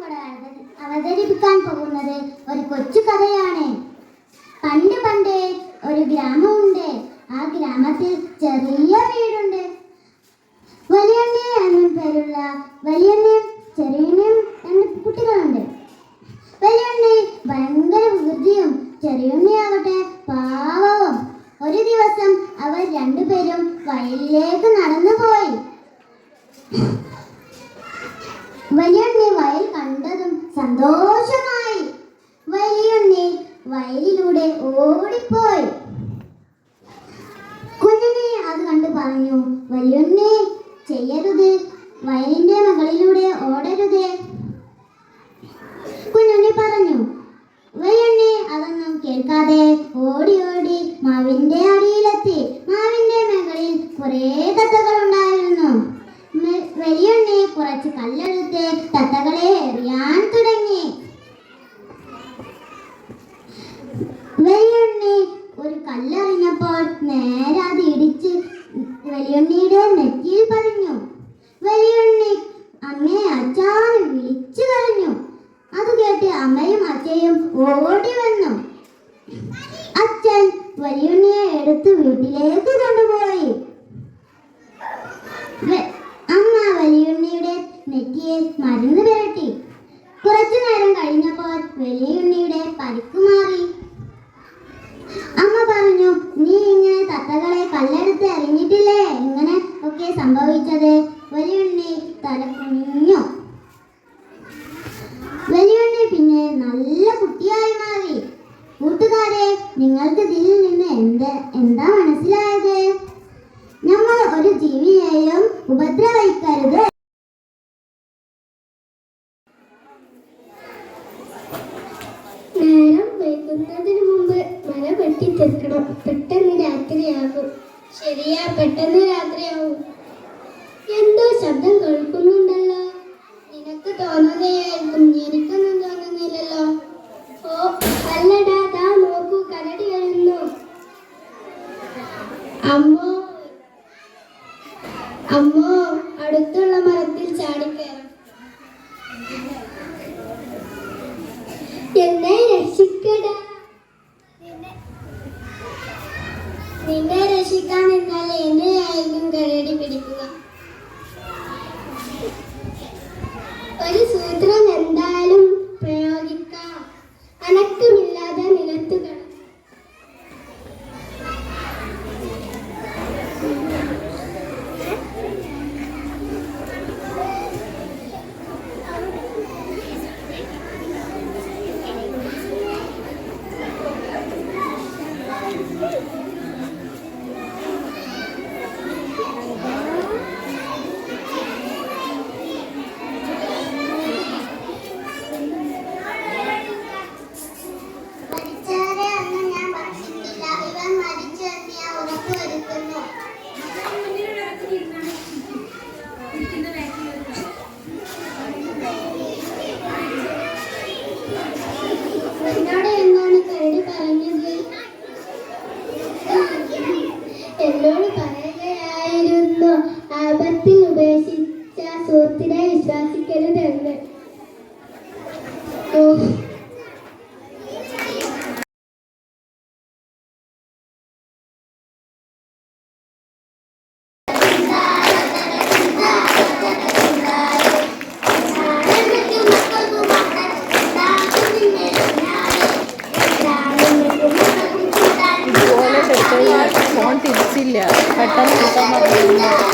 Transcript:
ഇവിടെ അവതരിപ്പിക്കാൻ പോകുന്നത് ഒരു കൊച്ചു കഥയാണ്. പണ്ട് പണ്ട് ഒരു ഗ്രാമമുണ്ട്. ആ ഗ്രാമത്തിൽ ചെറിയ വീടുണ്ട്. വലിയണ്ണി എന്ന പേരുള്ള വലിയണ്ണയും ചെറിയണ്ണയും രണ്ട് കുട്ടികളുണ്ട്. വലിയണ്ണി ഭയങ്കര വികൃതിയും ചെറിയുണ്ണിയാകട്ടെ പാവവും. ഒരു ദിവസം അവർ രണ്ടുപേരും വയലിലേക്ക് നടന്നു പോയി സന്തോഷമായി. വലിയുണ്ണി വയലിലൂടെ ഓടിപ്പോയി. കുഞ്ഞുണ്ണി അത് കണ്ട് പറഞ്ഞു വലിയുണ്ണി ചെയ്യരുത് വയലിന്റെ മകളിലൂടെ ഓടരുത്. കുഞ്ഞുണ്ണി പറഞ്ഞു വലിയുണ്ണി അതൊന്നും കേൾക്കാതെ ഓടി ഓടി മാവിന്റെ അടിയിലെത്തി. മാവിന്റെ മകളിൽ കുറേ തത്തകൾ ഉണ്ടായിരുന്നു. വലിയുണ്ണി കുറച്ച് കല്ലെടുത്ത് തത്തകളെ എറിയാൻ തുടങ്ങി വലിയുണ്ണി ഒരു കല്ലെറിഞ്ഞപ്പോൾ നേരെ അത് ഇടിച്ച് വലിയുണ്ണിയുടെ നെറ്റിയിൽ പതിഞ്ഞു വലിയുണ്ണി അമ്മയെ അച്ഛാൻ വിളിച്ചു പറഞ്ഞു. അത് കേട്ട് അമ്മയും അച്ഛയും ഓടി വന്നു. അച്ഛൻ വലിയുണ്ണിയെ എടുത്ത് വീട്ടിലേക്ക് കൊണ്ടുപോയി. അമ്മ വലിയുണ്ണിയുടെ നെറ്റിയെ മരുന്ന് പുരട്ടി. കുറച്ചു നേരം കഴിഞ്ഞപ്പോൾ വലിയുണ്ണിയുടെ പരിക്ക് മാറി. അമ്മ പറഞ്ഞു നീ ഇങ്ങനെ തത്തകളെ നിങ്ങൾക്ക് ഇതിൽ നിന്ന് എന്ത് എന്താ മനസ്സിലായത്? നമ്മൾ ഒരു ജീവിയെയും ഉപദ്രവിക്കരുത്. നേരം വൈകുന്നതിന് മുമ്പ് മല വെട്ടി തീർക്കണം പെട്ടെന്ന് രാത്രിയാകും. ശരിയാ പെട്ടെന്ന് രാത്രിയാവും. എന്തോ ശബ്ദം കേൾക്കുന്നുണ്ടല്ലോ അമ്മോ അടുത്തുള്ള മരത്തിൽ ചാടിക്കയറും. എന്നെ രക്ഷിക്കടാ. നിന്നെ രക്ഷിക്കാൻ എന്നാൽ എന്നെയായിരിക്കും കരടി പിടിക്കുക. ഒരു സൂത്രം വിശ്വസിക്കരുതെന്ന് ഓ. ഫോൺ തിരിച്ചില്ല. പെട്ടെന്ന് കിട്ടാൻ